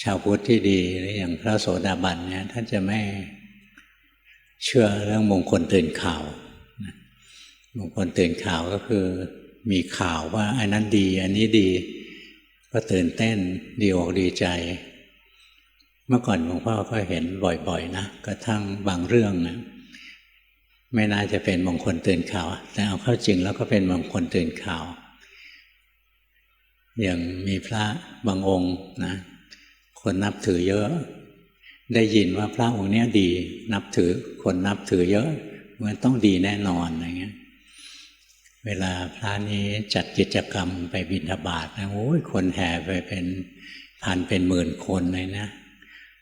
ชาวพุทธที่ดีหรืออย่างพระโสดาบันเนี่ยท่านจะไม่เชื่อเรื่องมงคลตื่นข่าวมงคลตื่นข่าวก็คือมีข่าวว่าอันนั้นดี อันนี้ดี ก็ตื่นเต้นดีอกดีใจ เมื่อก่อนหลวงพ่อก็เห็นบ่อยๆนะกระทั่งบางเรื่องนะไม่น่าจะเป็นมงคลตื่นข่าว แต่เอาเข้าจริงแล้วก็เป็นมงคลตื่นข่าว อย่างมีพระบางองค์นะ คนนับถือเยอะ ได้ยินว่าพระองค์เนี้ยดี นับถือ คนนับถือเยอะมันต้องดีแน่นอนอะไรเงี้ย เวลาพระนี้จัดกิจกรรมไปบิณฑบาตนะโอ้ยคนแห่ไปเป็นพันเป็นหมื่นคนเลยนะ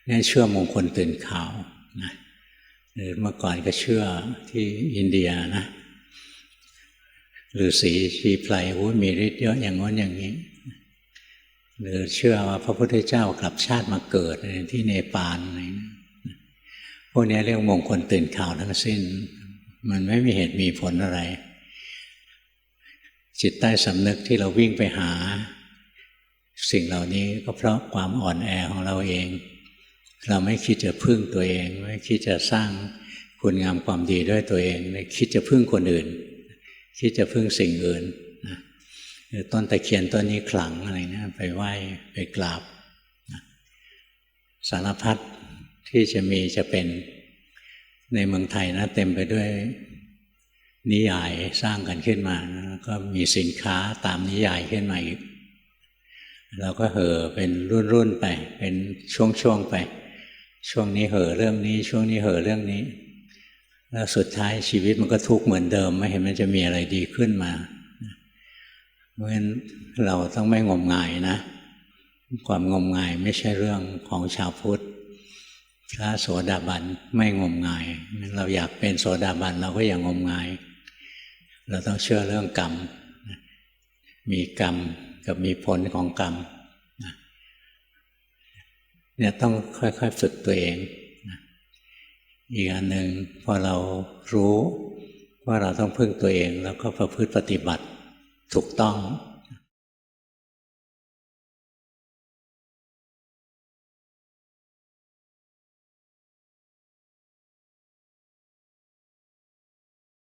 นี่เชื่อมงคลตื่นข่าวนะหรือเมื่อก่อนก็เชื่อที่อินเดียนะหรือสีชีไพรโอ้ยมีฤทธิ์เยอะอย่างง้นอย่างนี้ หรือเชื่อว่าพระพุทธเจ้ากลับชาติมาเกิดที่เนปาลอะไรนะพวกนี้เรียกมงคลตื่นข่าวทั้งสิ้น มันไม่มีเหตุมีผลอะไร จิตใต้สำนึกที่เราวิ่งไปหา สิ่งเหล่านี้ก็เพราะความอ่อนแอของเราเอง เราไม่คิดจะพึ่งตัวเอง ไม่คิดจะสร้างคุณงามความดีด้วยตัวเองไม่คิดจะพึ่งคนอื่น คิดจะพึ่งสิ่งอื่น ต้นตะเคียนต้นนี้ขลังอะไรนะไปไหว้ไปกราบสารพัดที่จะมีจะเป็นในเมืองไทยนะเต็มไปด้วยนิยายสร้างกันขึ้นมานะแล้วก็มีสินค้าตามนิยายขึ้นมาอีกเราก็เห่อเป็นรุ่นๆไป เป็นช่วงๆไป ช่วงนี้เห่อเรื่องนี้ ช่วงนี้เห่อเรื่องนี้ แล้วสุดท้ายชีวิตมันก็ทุกข์เหมือนเดิม ไม่เห็นมันจะมีอะไรดีขึ้นมา ราะฉะนั้นเราต้องไม่งมงายนะ ความงมงายไม่ใช่เรื่องของชาวพุทธพระโสดาบันไม่งมงาย เราอยากเป็นโสดาบันเราก็อย่างงมงาย เราต้องเชื่อเรื่องกรรม มีกรรมกับมีผลของกรรมเนี่ยต้องค่อยๆฝึกตัวเองอีกอันหนึ่งพอเรารู้ว่าเราต้องพึ่งตัวเอง แล้วก็ประพฤติปฏิบัติ ถูกต้อง